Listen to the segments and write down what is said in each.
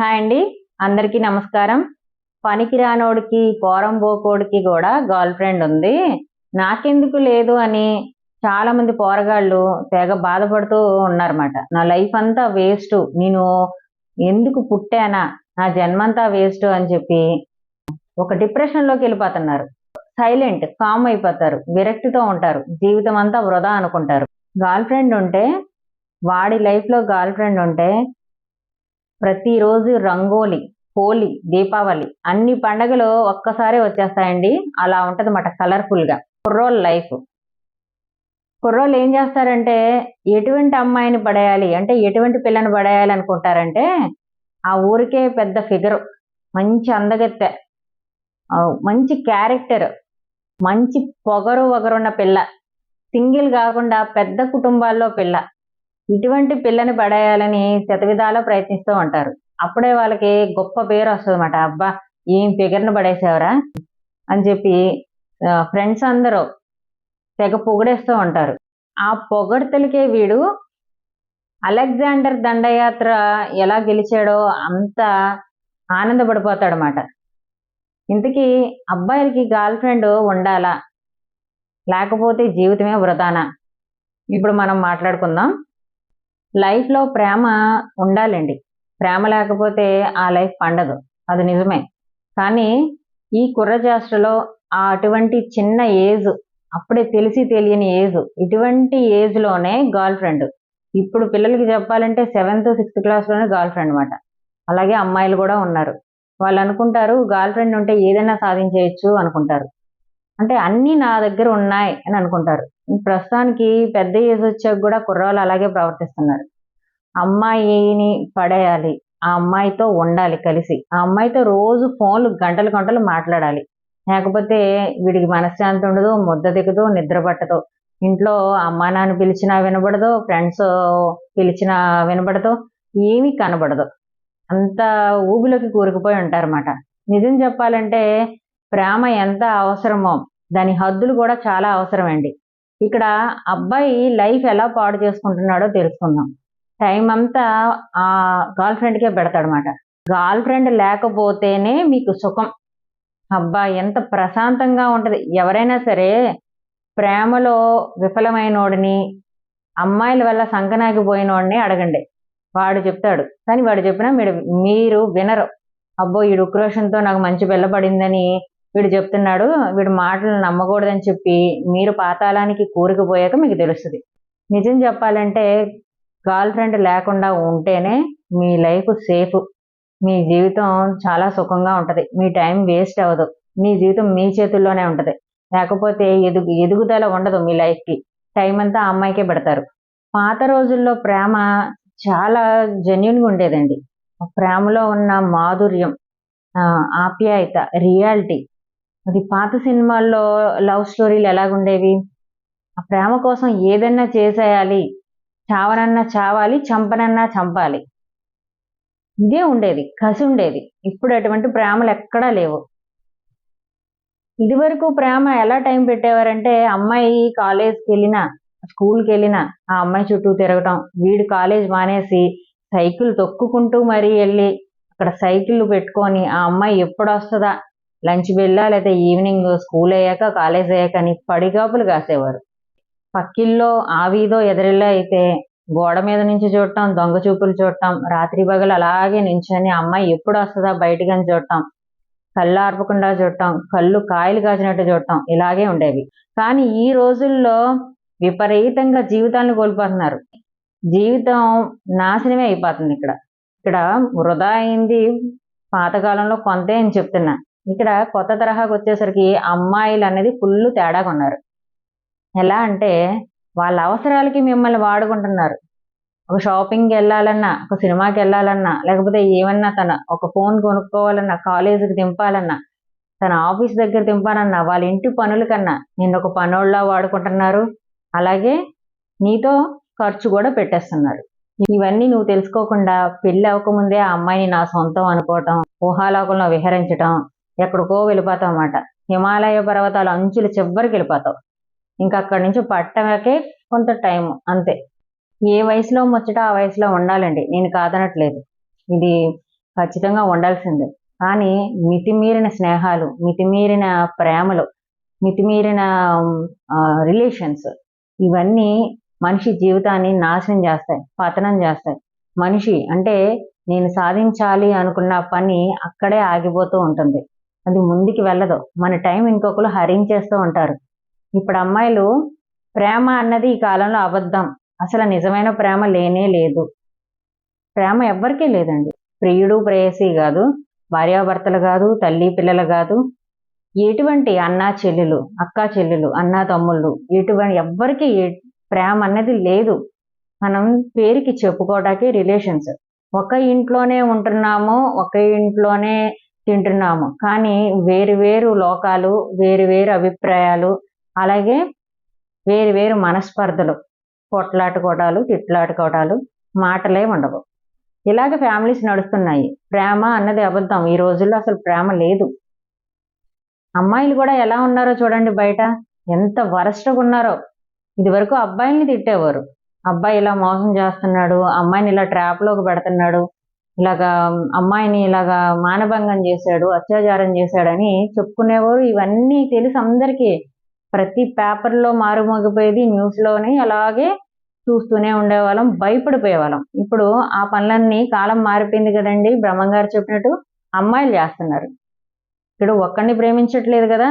Hi అండి. అందరికీ నమస్కారం. పనికిరానోడికి పోరంబోకోడికి కూడా గర్ల్ ఫ్రెండ్ ఉంది. నాకెందుకు లేదు అని చాలా మంది పోరగాళ్ళు తెగ బాధపడుతూ ఉన్నారన్నమాట. నా లైఫ్ అంతా వేస్ట్. నేను ఎందుకు పుట్టానా? నా జన్మంతా వేస్ట్ అని చెప్పి ఒక డిప్రెషన్లోకి వెళ్ళిపోతున్నారు. సైలెంట్ కామ్ అయిపోతారు. విరక్తితో ఉంటారు. జీవితం అంతా వృధా అనుకుంటారు. గర్ల్ ఫ్రెండ్ ఉంటే వాడి లైఫ్లో గర్ల్ ఫ్రెండ్ ఉంటే ప్రతిరోజు రంగోలి హోలీ దీపావళి అన్ని పండగలు ఒక్కసారి వచ్చేస్తాయండి. అలా ఉంటుంది మాట కలర్ఫుల్గా. కుర్రోల్ కుర్రోళ్ళ లైఫ్. కుర్రోళ్ళు ఏం చేస్తారంటే ఎటువంటి అమ్మాయిని పడేయాలి అంటే ఎటువంటి పిల్లని పడేయాలి అనుకుంటారంటే ఆ ఊరికే పెద్ద ఫిగర్ మంచి అందగత్తె మంచి క్యారెక్టర్ మంచి పొగరు వగరున్న పిల్ల సింగిల్ కాకుండా పెద్ద కుటుంబాల్లో పిల్ల. ఇటువంటి పిల్లని పడేయాలని శతవిధాలో ప్రయత్నిస్తూ ఉంటారు. అప్పుడే వాళ్ళకి గొప్ప పేరు వస్తుందన్నమాట. అబ్బా ఏం ఫిగర్ని పడేసేవరా? అని చెప్పి ఫ్రెండ్స్ అందరూ తెగ పొగిడేస్తూ ఉంటారు. ఆ పొగడ్తలకే వీడు అలెగ్జాండర్ దండయాత్ర ఎలా గెలిచాడో అంత ఆనందపడిపోతాడనమాట ఇంతకీ అబ్బాయిలకి గర్ల్ ఫ్రెండ్ ఉండాలా? లేకపోతే జీవితమే వృధానా? ఇప్పుడు మనం మాట్లాడుకుందాం. లైఫ్లో ప్రేమ ఉండాలండి. ప్రేమ లేకపోతే ఆ లైఫ్ పండదు. అది నిజమే. కానీ ఈ కుర్రజాస్ట్రలో ఆ అటువంటి చిన్న ఏజ్ అప్పుడే తెలిసి తెలియని ఏజ్ ఇటువంటి ఏజ్లోనే గర్ల్ ఫ్రెండ్ ఇప్పుడు పిల్లలకి చెప్పాలంటే సెవెంత్ సిక్స్త్ క్లాస్లోనే గర్ల్ ఫ్రెండ్ అనమాట అలాగే అమ్మాయిలు కూడా ఉన్నారు. వాళ్ళు అనుకుంటారు గర్ల్ ఫ్రెండ్ ఉంటే ఏదైనా సాధించేయచ్చు అనుకుంటారు. అంటే అన్నీ నా దగ్గర ఉన్నాయి అని అనుకుంటారు. ప్రస్తుతానికి పెద్ద ఏజ్ వచ్చాక కూడా కుర్రాళ్ళు అలాగే ప్రవర్తిస్తున్నారు. అమ్మాయిని పడేయాలి ఆ అమ్మాయితో ఉండాలి కలిసి. ఆ అమ్మాయితో రోజు ఫోన్లు గంటలు గంటలు మాట్లాడాలి. లేకపోతే వీడికి మనశ్శాంతి ఉండదు ముద్ద దిగదు నిద్ర పట్టదు. ఇంట్లో అమ్మా నాన్న పిలిచినా వినబడదు ఫ్రెండ్స్ పిలిచినా వినబడదు ఏమీ కనబడదు. అంత ఊబిలోకి కూరుకుపోయి ఉంటారన్నమాట. నిజం చెప్పాలంటే ప్రేమ ఎంత అవసరమో దాని హద్దులు కూడా చాలా అవసరమండి. ఇక్కడ అబ్బాయి లైఫ్ ఎలా పాడు చేసుకుంటున్నాడో తెలుసుకుందాం. టైం అంతా ఆ గర్ల్ ఫ్రెండ్కే పెడతాడనమాట గర్ల్ ఫ్రెండ్ లేకపోతేనే మీకు సుఖం. అబ్బా ఎంత ప్రశాంతంగా ఉంటుంది. ఎవరైనా సరే ప్రేమలో విఫలమైనోడిని అమ్మాయిల వల్ల సంకనాగిపోయినోడిని అడగండి. వాడు చెప్తాడు. కానీ వాడు చెప్పినా మీరు మీరు వినరు. అబ్బో ఈ ఉక్రోషంతో నాకు మంచి వెళ్ళబడిందని వీడు చెప్తున్నాడు వీడు మాటలు నమ్మకూడదని చెప్పి మీరు పాతాళానికి కూరుకుపోయాక మీకు తెలుస్తుంది. నిజం చెప్పాలంటే గర్ల్ ఫ్రెండ్ లేకుండా ఉంటేనే మీ లైఫ్ సేఫ్. మీ జీవితం చాలా సుఖంగా ఉంటుంది. మీ టైం వేస్ట్ అవ్వదు. మీ జీవితం మీ చేతుల్లోనే ఉంటుంది. లేకపోతే ఎదుగు ఎదుగుదల ఉండదు మీ లైఫ్కి. టైం అంతా అమ్మాయికే పెడతారు. పాత రోజుల్లో ప్రేమ చాలా జెన్యున్గా ఉండేదండి. ప్రేమలో ఉన్న మాధుర్యం ఆప్యాయత రియాలిటీ అది పాత సినిమాల్లో లవ్ స్టోరీలు ఎలాగుండేవి? ఆ ప్రేమ కోసం ఏదన్నా చేసేయాలి. చావనన్నా చావాలి చంపనన్నా చంపాలి. ఇదే ఉండేది కసి ఉండేది. ఇప్పుడు అటువంటి ప్రేమలు ఎక్కడా లేవు. ఇదివరకు ప్రేమ ఎలా టైం పెట్టేవారంటే అమ్మాయి కాలేజ్కి వెళ్ళినా స్కూల్కి వెళ్ళినా ఆ అమ్మాయి చుట్టూ తిరగటం వీడు కాలేజ్ మానేసి సైకిల్ తొక్కుకుంటూ మరీ వెళ్ళి అక్కడ సైకిల్ పెట్టుకొని ఆ అమ్మాయి ఎప్పుడు వస్తుందా లంచ్ బెల్లా లేదా ఈవినింగ్ స్కూల్ అయ్యాక కాలేజ్ అయ్యాక అని పడిగాపులు కాసేవారు. పక్కిల్లో ఆవిదో వీధో అయితే గోడ మీద నుంచి చూడటం దొంగ చూపులు చూడటం రాత్రి పగలు అలాగే నించొని అమ్మాయి ఎప్పుడు వస్తుందా బయటికి అని చూడటం కళ్ళు ఆర్పకుండా చూడటం కళ్ళు కాయలు కాచినట్టు చూడటం ఇలాగే ఉండేవి. కానీ ఈ రోజుల్లో విపరీతంగా జీవితాలను కోల్పోతున్నారు. జీవితం నాశనమే అయిపోతుంది ఇక్కడ. ఇక్కడ వృధా అయింది పాతకాలంలో కొంతే అని చెప్తున్నా. ఇక్కడ కొత్త తరహాకి వచ్చేసరికి అమ్మాయిలు అనేది ఫుల్ తేడాగా ఉన్నారు. ఎలా అంటే వాళ్ళ అవసరాలకి మిమ్మల్ని వాడుకుంటున్నారు. ఒక షాపింగ్కి వెళ్ళాలన్నా ఒక సినిమాకి వెళ్ళాలన్నా లేకపోతే ఏమన్నా తన ఒక ఫోన్ కొనుక్కోవాలన్నా కాలేజీకి దింపాలన్నా తన ఆఫీస్ దగ్గర దింపాలన్నా వాళ్ళ ఇంటి పనుల కన్నా నిన్ను ఒక పనోళ్ళ వాడుకుంటున్నారు. అలాగే నీతో ఖర్చు కూడా పెట్టేస్తున్నారు. ఇవన్నీ నువ్వు తెలుసుకోకుండా పెళ్ళి అవ్వకముందే ఆ అమ్మాయిని నా సొంతం అనుకోవటం ఊహాలోకంలో విహరించటం ఎక్కడికో వెళ్ళిపోతావు అన్నమాట. హిమాలయ పర్వతాల అంచుల చివరికి వెళ్ళిపోతావు ఇంకా అక్కడి నుంచి పట్టమకే కొంత టైం అంతే. ఏ వయసులో ముచ్చట ఆ వయసులో ఉండాలండి. నేను కాదనట్లేదు. ఇది ఖచ్చితంగా ఉండాల్సిందే. కానీ మితిమీరిన స్నేహాలు మితిమీరిన ప్రేమలు మితిమీరిన రిలేషన్స్ ఇవన్నీ మనిషి జీవితాన్ని నాశనం చేస్తాయి పతనం చేస్తాయి. మనిషి అంటే నేను సాధించాలి అనుకున్న పని అక్కడే ఆగిపోతూ ఉంటుంది. అది ముందుకు వెళ్ళదు. మన టైం ఇంకొకరు హరించేస్తూ ఉంటారు. ఇప్పుడు అమ్మాయిలు ప్రేమ అన్నది ఈ కాలంలో అబద్ధం. అసలు నిజమైన ప్రేమ లేనే లేదు. ప్రేమ ఎవ్వరికీ లేదండి. ప్రియుడు ప్రేయసి కాదు భార్యాభర్తలు కాదు తల్లి పిల్లలు కాదు. ఎటువంటి అన్నా చెల్లెలు అక్క చెల్లెలు అన్నా తమ్ముళ్ళు ఎటువంటి ఎవ్వరికి ప్రేమ అన్నది లేదు. మనం పేరుకి చెప్పుకోవడానికి రిలేషన్స్. ఒక ఇంట్లోనే ఉంటున్నాము ఒక ఇంట్లోనే తింటున్నాము. కానీ వేరు వేరు లోకాలు వేరు వేరు అభిప్రాయాలు అలాగే వేరు వేరు మనస్పర్ధలు కొట్లాటుకోవటాలు తిట్లాటుకోవటాలు మాటలే ఉండవు. ఇలాగ ఫ్యామిలీస్ నడుస్తున్నాయి. ప్రేమ అన్నది అబద్ధం. ఈ రోజుల్లో అసలు ప్రేమ లేదు. అమ్మాయిలు కూడా ఎలా ఉన్నారో చూడండి బయట. ఎంత వరస్ట్గా ఉన్నారో. ఇది వరకు అబ్బాయిల్ని తిట్టేవారు. అబ్బాయి ఇలా మోసం చేస్తున్నాడు అమ్మాయిని ఇలా ట్రాప్లోకి పెడుతున్నాడు ఇలాగా అమ్మాయిని ఇలాగా మానభంగం చేశాడు అత్యాచారం చేశాడని చెప్పుకునేవారు. ఇవన్నీ తెలుసు అందరికీ ప్రతి పేపర్లో మారుమోగిపోయేది న్యూస్లోని అలాగే చూస్తూనే ఉండేవాళ్ళం భయపడిపోయేవాళ్ళం. ఇప్పుడు ఆ పనులన్నీ కాలం మారిపోయింది కదండి. బ్రహ్మం గారు చెప్పినట్టు అమ్మాయిలు చేస్తున్నారు. ఇక్కడ ఒక్కడిని ప్రేమించట్లేదు కదా.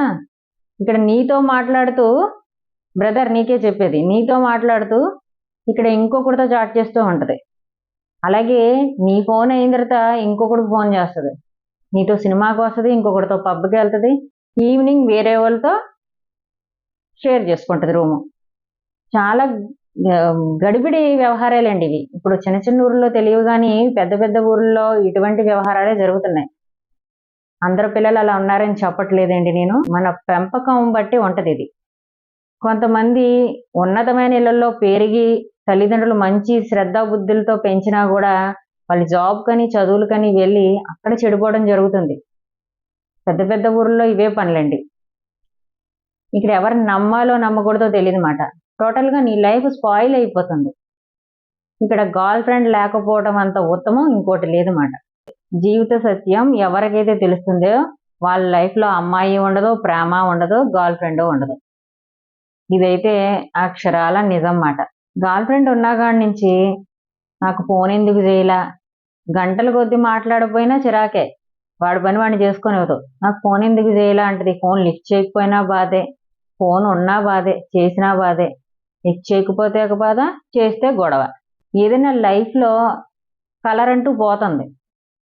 ఇక్కడ నీతో మాట్లాడుతూ బ్రదర్ నీకే చెప్పేది నీతో మాట్లాడుతూ ఇక్కడ ఇంకొకరితో చాట్ చేస్తూ ఉంటుంది. అలాగే నీ ఫోన్ అయిన తర్వాత ఇంకొకటికి ఫోన్ చేస్తుంది. నీతో సినిమాకి వస్తుంది ఇంకొకటితో పబ్కి వెళ్తుంది. ఈవినింగ్ వేరే వాళ్ళతో షేర్ చేసుకుంటుంది రూము చాలా గడిబిడి వ్యవహారాలండి ఇవి. ఇప్పుడు చిన్న చిన్న ఊర్లో తెలియవు కానీ పెద్ద పెద్ద ఊర్లో ఇటువంటి వ్యవహారాలే జరుగుతున్నాయి. అందరు పిల్లలు అలా ఉన్నారని చెప్పట్లేదండి నేను. మన పెంపకం బట్టి ఉంటది ఇది. కొంతమంది ఉన్నతమైన ఇళ్ళలో పెరిగి తల్లిదండ్రులు మంచి శ్రద్ధ బుద్ధులతో పెంచినా కూడా వాళ్ళు జాబ్ కానీ చదువులు కానీ వెళ్ళి అక్కడ చెడిపోవడం జరుగుతుంది. పెద్ద పెద్ద ఊర్లో ఇవే పనులండి. ఇక్కడ ఎవరిని నమ్మాలో నమ్మకూడదో తెలియదు మాట టోటల్గా నీ లైఫ్ స్పాయిల్ అయిపోతుంది. ఇక్కడ గర్ల్ ఫ్రెండ్ లేకపోవడం అంత ఉత్తమం ఇంకోటి లేదు మాట జీవిత సత్యం ఎవరికైతే తెలుస్తుందో వాళ్ళ లైఫ్లో అమ్మాయి ఉండదు ప్రేమ ఉండదు గర్ల్ ఫ్రెండ్ ఉండదు. ఇదైతే అక్షరాల నిజం మాట గర్ల్ ఫ్రెండ్ ఉన్న నుంచి నాకు ఫోన్ ఎందుకు చేయలా? గంటల కొద్ది మాట్లాడకపోయినా చిరాకే. వాడి పని వాడిని చేసుకునేవద్దు నాకు ఫోన్ ఎందుకు చేయలా అంటది. ఫోన్ లిఫ్ట్ చేయకపోయినా బాధే. ఫోన్ ఉన్నా బాధే. చేసినా బాధే. లిఫ్ట్ చేయకపోతే ఒక బాధ చేస్తే గొడవ. ఏదైనా లైఫ్లో కలర్ అంటూ పోతుంది.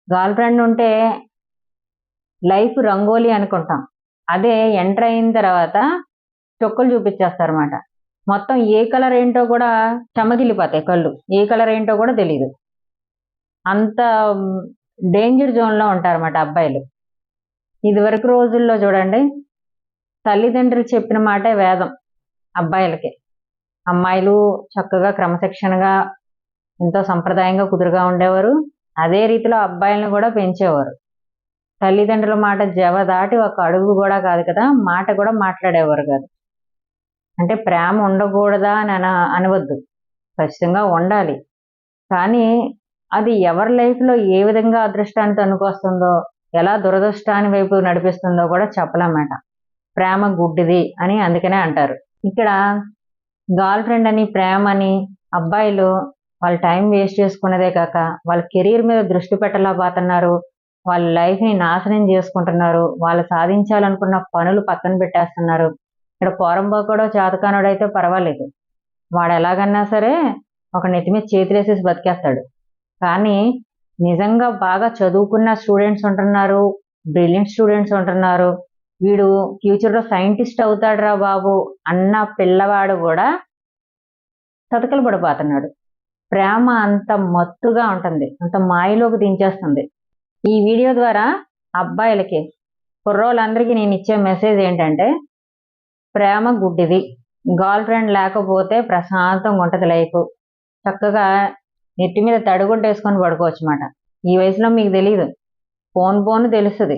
గర్ల్ ఫ్రెండ్ ఉంటే లైఫ్ రంగోలీ అనుకుంటాం. అదే ఎంటర్ అయిన తర్వాత చొక్కలు చూపించేస్తారన్నమాట. మొత్తం ఏ కలర్ ఏంటో కూడా చెమగిలిపోతాయి కళ్ళు. ఏ కలర్ ఏంటో కూడా తెలియదు అంత డేంజర్ జోన్లో ఉంటారన్నమాట అబ్బాయిలు. ఇదివరకు రోజుల్లో చూడండి తల్లిదండ్రులు చెప్పిన మాటే వేదం అబ్బాయిలకి. అమ్మాయిలు చక్కగా క్రమశిక్షణగా ఎంతో సంప్రదాయంగా కుదురుగా ఉండేవారు. అదే రీతిలో అబ్బాయిలను కూడా పెంచేవారు. తల్లిదండ్రుల మాట జవ దాటి ఒక అడుగు కూడా కాదు కదా మాట కూడా మాట్లాడేవారు కాదు. అంటే ప్రేమ ఉండకూడదా అని అన అనవద్దు. ఖచ్చితంగా ఉండాలి. కానీ అది ఎవరి లైఫ్లో ఏ విధంగా అదృష్టాన్ని తనుకొస్తుందో ఎలా దురదృష్టాన్ని వైపు నడిపిస్తుందో కూడా చెప్పలేమాట ప్రేమ గుడ్డిది అని అందుకనే అంటారు. ఇక్కడ గర్ల్ ఫ్రెండ్ అని ప్రేమ అని అబ్బాయిలు వాళ్ళ టైం వేస్ట్ చేసుకునేదే కాక వాళ్ళ కెరీర్ మీద దృష్టి పెట్టలేకపోతున్నారు. వాళ్ళ లైఫ్ని నాశనం చేసుకుంటున్నారు. వాళ్ళు సాధించాలనుకున్న పనులు పక్కన పెట్టేస్తున్నారు. ఇక్కడ పోరంబోకడో చేతకానుడో అయితే పర్వాలేదు. వాడు ఎలాగన్నా సరే ఒక నెత్తి మీద చేతులేసేసి బతికేస్తాడు. కానీ నిజంగా బాగా చదువుకున్న స్టూడెంట్స్ ఉంటున్నారు బ్రిలియంట్ స్టూడెంట్స్ ఉంటున్నారు. వీడు ఫ్యూచర్లో సైంటిస్ట్ అవుతాడురా బాబు అన్న పిల్లవాడు కూడా తతకలు పడిపోతున్నాడు. ప్రేమ అంత మత్తుగా ఉంటుంది అంత మాయలోకి దించేస్తుంది. ఈ వీడియో ద్వారా అబ్బాయిలకి కుర్రోళ్ళందరికీ నేను ఇచ్చే మెసేజ్ ఏంటంటే ప్రేమ గుడ్డిది గర్ల్ ఫ్రెండ్ లేకపోతే ప్రశాంతంగా ఉంటుంది లైఫ్. చక్కగా నెట్టి మీద తడిగుడ్డ వేసుకొని పడుకోవచ్చు అన్నమాట ఈ వయసులో మీకు తెలియదు ఫోన్ ఫోన్ తెలుస్తుంది.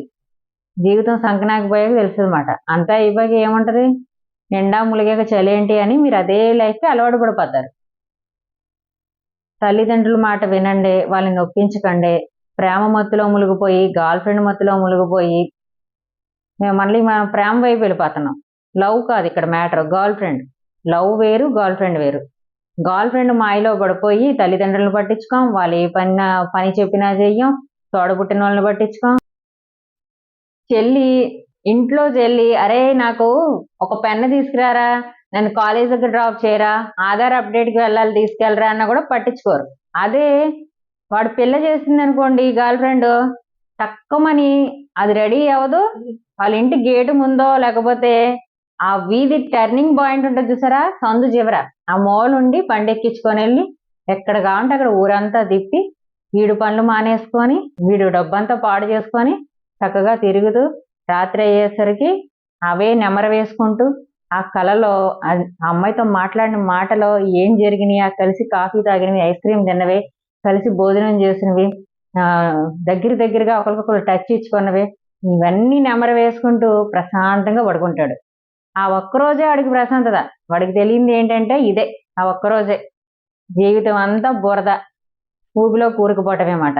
జీవితం సంకనాకపోయాక తెలుస్తుంది అన్నమాట అంతా అయిపోయాక ఏముంటది? నిండా ములిగాక చలేంటి అని మీరు అదే లైఫ్కి అలవాటు పడిపోతారు. తల్లిదండ్రుల మాట వినండి వాళ్ళని నొప్పించకండి. ప్రేమ మత్తులో మునిగిపోయి గర్ల్ ఫ్రెండ్ మత్తులో మునిగిపోయి మేము మళ్ళీ మనం ప్రేమ వైపు వెళ్ళిపోతున్నాం. లవ్ కాదు ఇక్కడ మ్యాటర్. గర్ల్ ఫ్రెండ్ లవ్ వేరు గర్ల్ ఫ్రెండ్ వేరు. గర్ల్ ఫ్రెండ్ మాయలో పడిపోయి తల్లిదండ్రులను పట్టించుకోం వాళ్ళు ఏ పని పని చెప్పినా చెయ్యం తోడబుట్టిన వాళ్ళని పట్టించుకోం. చెల్లి ఇంట్లో చెల్లి అరే నాకు ఒక పెన్ను తీసుకురారా నన్ను కాలేజ్ దగ్గర డ్రాప్ చేయరా ఆధార్ అప్డేట్కి వెళ్ళాలి తీసుకెళ్ళరా అన్న కూడా పట్టించుకోరు. అదే వాడు పిల్ల చేసింది అనుకోండి గర్ల్ ఫ్రెండ్ తక్కువని అది రెడీ అవ్వదు. వాళ్ళ ఇంటి గేటు ముందో లేకపోతే ఆ వీధి టర్నింగ్ పాయింట్ ఉంటుంది చూసారా? సందు చివర. ఆ మోల్ ఉండి పండెక్కించుకొని వెళ్ళి ఎక్కడ కావంటే అక్కడ ఊరంతా తిప్పి వీడు పనులు మానేసుకొని వీడు డబ్బంతా పాడు చేసుకొని చక్కగా తిరుగుతూ రాత్రి అయ్యేసరికి అవే నెమర వేసుకుంటూ ఆ కళలో అమ్మాయితో మాట్లాడిన మాటలో ఏం జరిగినాయి? ఆ కలిసి కాఫీ తాగినవి ఐస్ క్రీమ్ తిన్నవి కలిసి భోజనం చేసినవి దగ్గర దగ్గరగా ఒకరికొకరు టచ్ ఇచ్చుకున్నవి ఇవన్నీ నెమర వేసుకుంటూ ప్రశాంతంగా పడుకుంటాడు. ఆ ఒక్కరోజే వాడికి ప్రశాంతత. వాడికి తెలియంది ఏంటంటే ఇదే. ఆ ఒక్కరోజే. జీవితం అంతా బురద. ఊపిలో కూరుకుపోవటమే మాట.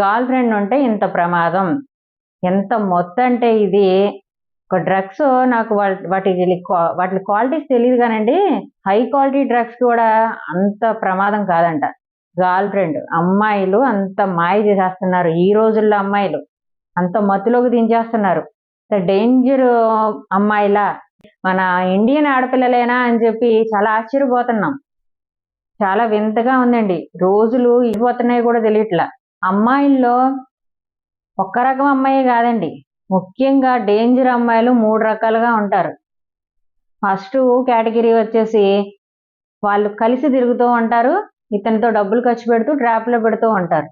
గర్ల్ ఫ్రెండ్ ఉంటే ఇంత ప్రమాదం. ఎంత మొత్తం అంటే ఇది. ఒక డ్రగ్స్ నాకు వాటి వాటి వాటి క్వాలిటీస్ తెలియదు కానండి. హై క్వాలిటీ డ్రగ్స్ కూడా అంత ప్రమాదం కాదంట. గర్ల్ ఫ్రెండ్ అమ్మాయిలు అంత మాయ చేసేస్తున్నారు. ఈ రోజుల్లో అమ్మాయిలు అంత మత్తులోకి దించేస్తున్నారు. డేంజర్ అమ్మాయిలా. మన ఇండియన్ ఆడపిల్లలేనా అని చెప్పి చాలా ఆశ్చర్యపోతున్నాం. చాలా వింతగా ఉందండి. రోజులు ఇవ్వతున్నాయి కూడా తెలియట్లా. అమ్మాయిల్లో ఒక్క రకం అమ్మాయి కాదండి. ముఖ్యంగా డేంజర్ అమ్మాయిలు మూడు రకాలుగా ఉంటారు. ఫస్ట్ కేటగిరీ వచ్చేసి వాళ్ళు కలిసి తిరుగుతూ ఉంటారు. ఇతనితో డబ్బులు ఖర్చు పెడుతూ ట్రాప్లో పెడుతూ ఉంటారు.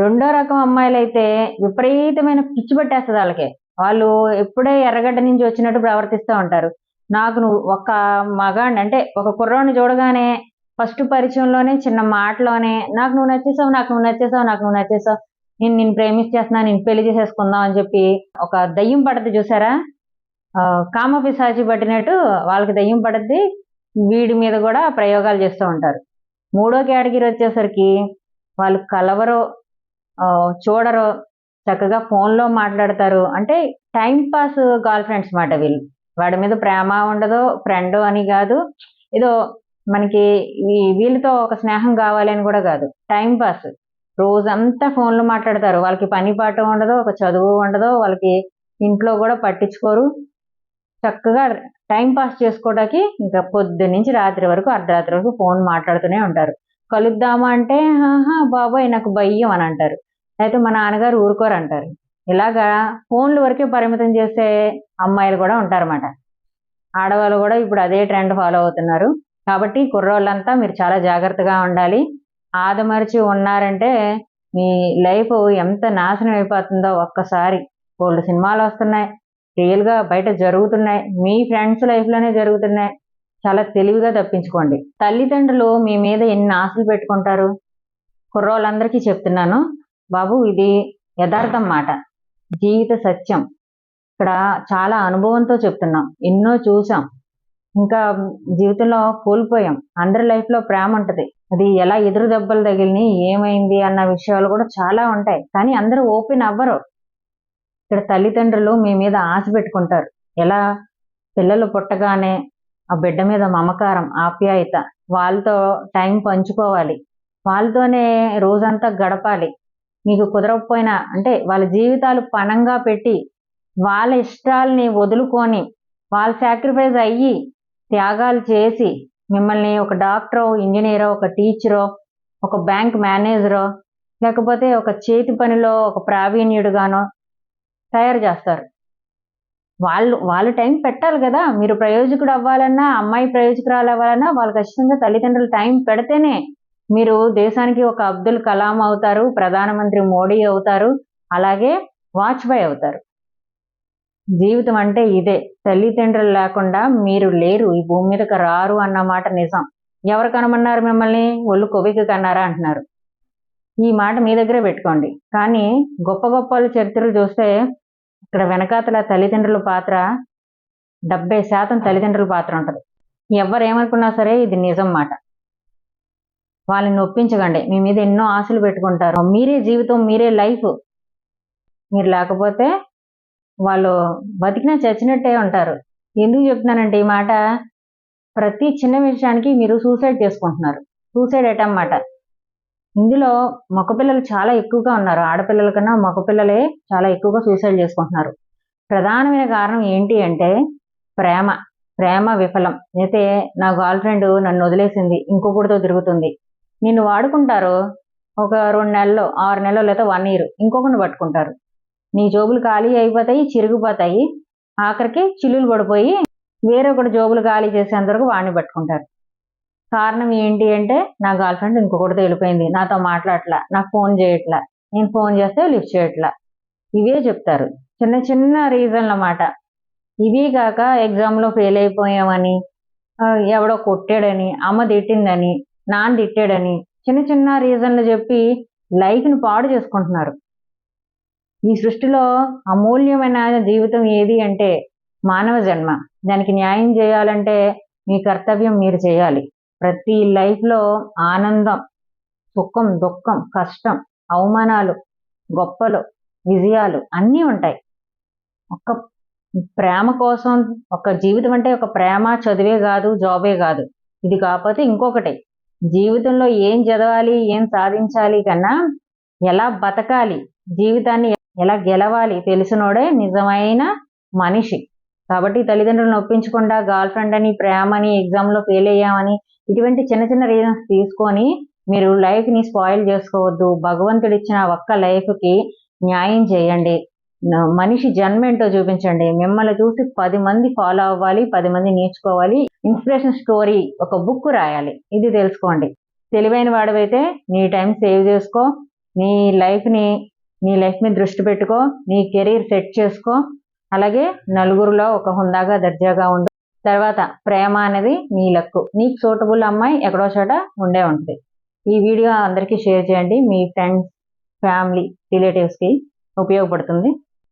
రెండో రకం అమ్మాయిలు అయితే విపరీతమైన పిచ్చి పట్టేస్తుంది వాళ్ళకి. వాళ్ళు ఎప్పుడే ఎర్రగడ్డ నుంచి వచ్చినట్టు ప్రవర్తిస్తూ ఉంటారు. నాకు నువ్వు ఒక మగాడిని అంటే ఒక కుర్రోని చూడగానే ఫస్ట్ పరిచయంలోనే చిన్న మాటలోనే నాకు నువ్వు నచ్చేసావు నాకు నువ్వు నచ్చేసావు నాకు నువ్వు నచ్చేసావు నేను నేను ప్రేమించేస్తున్నా నేను పెళ్ళి చేసేసుకుందాం అని చెప్పి ఒక దయ్యం పడద్ది చూసారా? కామ పిశాచి పట్టినట్టు వాళ్ళకి దయ్యం పడద్ది వీడి మీద కూడా ప్రయోగాలు చేస్తూ ఉంటారు. మూడో కేటగిరీ వచ్చేసరికి వాళ్ళు కలవరో చూడరు చక్కగా ఫోన్లో మాట్లాడతారు. అంటే టైం పాస్ గర్ల్ ఫ్రెండ్స్ మాట వీళ్ళు. వాడి మీద ప్రేమ ఉండదు ఫ్రెండ్ అని కాదు. ఏదో మనకి వీళ్ళతో ఒక స్నేహం కావాలి అని కూడా కాదు. Time pass. రోజంతా ఫోన్లో మాట్లాడతారు. వాళ్ళకి పని పాట ఉండదు ఒక చదువు ఉండదు వాళ్ళకి ఇంట్లో కూడా పట్టించుకోరు. చక్కగా టైం పాస్ చేసుకోవడానికి ఇంకా పొద్దు నుంచి రాత్రి వరకు అర్ధరాత్రి వరకు ఫోన్ మాట్లాడుతూనే ఉంటారు. కలుద్దామా అంటే ఆహా బాబాయ్ నాకు భయం అని అంటారు. అయితే మా నాన్నగారు ఊరుకోరు అంటారు ఇలాగా ఫోన్ల వరకే పరిమితం చేసే అమ్మాయిలు కూడా ఉంటారన్నమాట. ఆడవాళ్ళు కూడా ఇప్పుడు అదే ట్రెండ్ ఫాలో అవుతున్నారు. కాబట్టి కుర్రోళ్ళంతా మీరు చాలా జాగ్రత్తగా ఉండాలి. ఆదమరిచి ఉన్నారంటే మీ లైఫ్ ఎంత నాశనం అయిపోతుందో ఒక్కసారి. బోల్డ్ సినిమాలు వస్తున్నాయి. రియల్గా బయట జరుగుతున్నాయి. మీ ఫ్రెండ్స్ లైఫ్లోనే జరుగుతున్నాయి. చాలా తెలివిగా తప్పించుకోండి. తల్లిదండ్రులు మీ మీద ఎన్ని ఆశలు పెట్టుకుంటారు? కుర్రోళ్ళందరికీ చెప్తున్నాను. బాబు ఇది యథార్థం మాట. జీవిత సత్యం. ఇక్కడ చాలా అనుభవంతో చెప్తున్నాం. ఎన్నో చూసాం. ఇంకా జీవితంలో కోల్పోయాం. అందరి లైఫ్లో ప్రేమ ఉంటుంది. అది ఎలా ఎదురు దెబ్బలు తగిలిని ఏమైంది అన్న విషయాలు కూడా చాలా ఉంటాయి. కానీ అందరూ ఓపెన్ అవ్వరు. ఇక్కడ తల్లిదండ్రులు మీ మీద ఆశ పెట్టుకుంటారు. ఎలా పిల్లలు పుట్టగానే ఆ బిడ్డ మీద మమకారం ఆప్యాయత వాళ్ళతో టైం పంచుకోవాలి. వాళ్ళతోనే రోజంతా గడపాలి. మీకు కుదరకపోయినా అంటే వాళ్ళ జీవితాలు పణంగా పెట్టి వాళ్ళ ఇష్టాలని వదులుకొని వాళ్ళ సాక్రిఫైస్ అయ్యి త్యాగాలు చేసి మిమ్మల్ని ఒక డాక్టరో ఇంజనీరో ఒక టీచరో ఒక బ్యాంక్ మేనేజరో లేకపోతే ఒక చేతి పనిలో ఒక ప్రావీణ్యుడుగానో తయారు చేస్తారు. వాళ్ళు వాళ్ళు టైం పెట్టాలి కదా. మీరు ప్రయోజకుడు అవ్వాలన్నా అమ్మాయి ప్రయోజకురాలు అవ్వాలన్నా వాళ్ళు ఖచ్చితంగా తల్లిదండ్రులు టైం పెడితేనే మీరు దేశానికి ఒక అబ్దుల్ కలాం అవుతారు ప్రధానమంత్రి మోడీ అవుతారు అలాగే వాజ్పేయి అవుతారు. జీవితం అంటే ఇదే. తల్లిదండ్రులు లేకుండా మీరు లేరు. ఈ భూమి మీదకి రారు అన్నమాట నిజం. ఎవరు కనమన్నారు మిమ్మల్ని? ఒళ్ళు కొవికి కన్నారా అంటున్నారు. ఈ మాట మీ దగ్గరే పెట్టుకోండి. కానీ గొప్ప గొప్ప చరిత్రలు చూస్తే ఇక్కడ వెనకాతల తల్లిదండ్రుల పాత్ర డెబ్బై శాతం తల్లిదండ్రుల పాత్ర ఉంటుంది. ఎవరు ఏమనుకున్నా సరే ఇది నిజం మాట. వాళ్ళని ఒప్పించకండి. మీ మీద ఎన్నో ఆశలు పెట్టుకుంటారు. మీరే జీవితం మీరే లైఫ్. మీరు లేకపోతే వాళ్ళు బతికినా చచ్చినట్టే ఉంటారు. ఎందుకు చెప్తున్నానంటే ఈ మాట ప్రతి చిన్న విషయానికి మీరు సూసైడ్ చేసుకుంటున్నారు. సూసైడ్ అటెంప్ట్ ఇందులో మగపిల్లలు చాలా ఎక్కువగా ఉన్నారు. ఆడపిల్లల కన్నా మగపిల్లలే చాలా ఎక్కువగా సూసైడ్ చేసుకుంటున్నారు. ప్రధానమైన కారణం ఏంటి అంటే ప్రేమ. ప్రేమ విఫలం. అయితే నా గర్ల్ ఫ్రెండ్ నన్ను వదిలేసింది. ఇంకొకటితో తిరుగుతుంది. నిన్ను వాడుకుంటారు ఒక రెండు నెలలు ఆరు నెలలు లేదా వన్ ఇయర్ ఇంకొకరిని పట్టుకుంటారు. నీ జోబులు ఖాళీ అయిపోతాయి చిరిగిపోతాయి. ఆఖరికి చిల్లులు పడిపోయి వేరొకటి జోబులు ఖాళీ చేసేంత వరకు వాడిని పట్టుకుంటారు. కారణం ఏంటి అంటే నా గర్ల్ ఫ్రెండ్ ఇంకొకటితో వెళ్ళిపోయింది. నాతో మాట్లాడట్లా నాకు ఫోన్ చేయట్లా నేను ఫోన్ చేస్తే లిఫ్ట్ చేయట్లా. ఇవే చెప్తారు. చిన్న చిన్న రీజన్లు అన్నమాట ఇవి కాక ఎగ్జామ్లో ఫెయిల్ అయిపోయామని ఎవడో కొట్టాడని అమ్మ తిట్టిందని నాన్న తిట్టాడని చిన్న చిన్న రీజన్లు చెప్పి లైఫ్ని పాడు చేసుకుంటున్నారు. ఈ సృష్టిలో అమూల్యమైన జీవితం ఏది అంటే మానవ జన్మ. దానికి న్యాయం చేయాలంటే మీ కర్తవ్యం మీరు చేయాలి. ప్రతి లైఫ్లో ఆనందం సుఖం దుఃఖం కష్టం అవమానాలు గొప్పలు విజయాలు అన్నీ ఉంటాయి. ఒక్క ప్రేమ కోసం ఒక జీవితం అంటే ఒక ప్రేమ చదివే కాదు జాబే కాదు. ఇది కాకపోతే ఇంకొకటి. జీవితంలో ఏం చదవాలి ఏం సాధించాలి కన్నా ఎలా బతకాలి జీవితాన్ని ఎలా గెలవాలి తెలిసినోడే నిజమైన మనిషి. కాబట్టి తల్లిదండ్రులను ఒప్పించకుండా గర్ల్ ఫ్రెండ్ అని ప్రేమని ఎగ్జామ్లో ఫెయిల్ అయ్యామని ఇటువంటి చిన్న చిన్న రీజన్స్ తీసుకొని మీరు లైఫ్ని స్పాయిల్ చేసుకోవద్దు. భగవంతుడు ఇచ్చిన ఒక్క లైఫ్కి న్యాయం చేయండి. మనిషి జన్మ ఏంటో చూపించండి. మిమ్మల్ని చూసి పది మంది ఫాలో అవ్వాలి పది మంది నేర్చుకోవాలి. ఇన్స్పిరేషన్ స్టోరీ ఒక బుక్ రాయాలి. ఇది తెలుసుకోండి. తెలివైన వాడవైతే నీ టైం సేవ్ చేసుకో నీ లైఫ్ని నీ లైఫ్ మీద దృష్టి పెట్టుకో నీ కెరీర్ సెట్ చేసుకో. అలాగే నలుగురిలో ఒక హుందాగా దర్జాగా ఉండు. తర్వాత ప్రేమ అనేది నీ లక్కు. నీకు సూటబుల్ అమ్మాయి ఎక్కడో చోట ఉండే ఉంటుంది. ఈ వీడియో అందరికీ షేర్ చేయండి. మీ ఫ్రెండ్స్ ఫ్యామిలీ రిలేటివ్స్కి ఉపయోగపడుతుంది.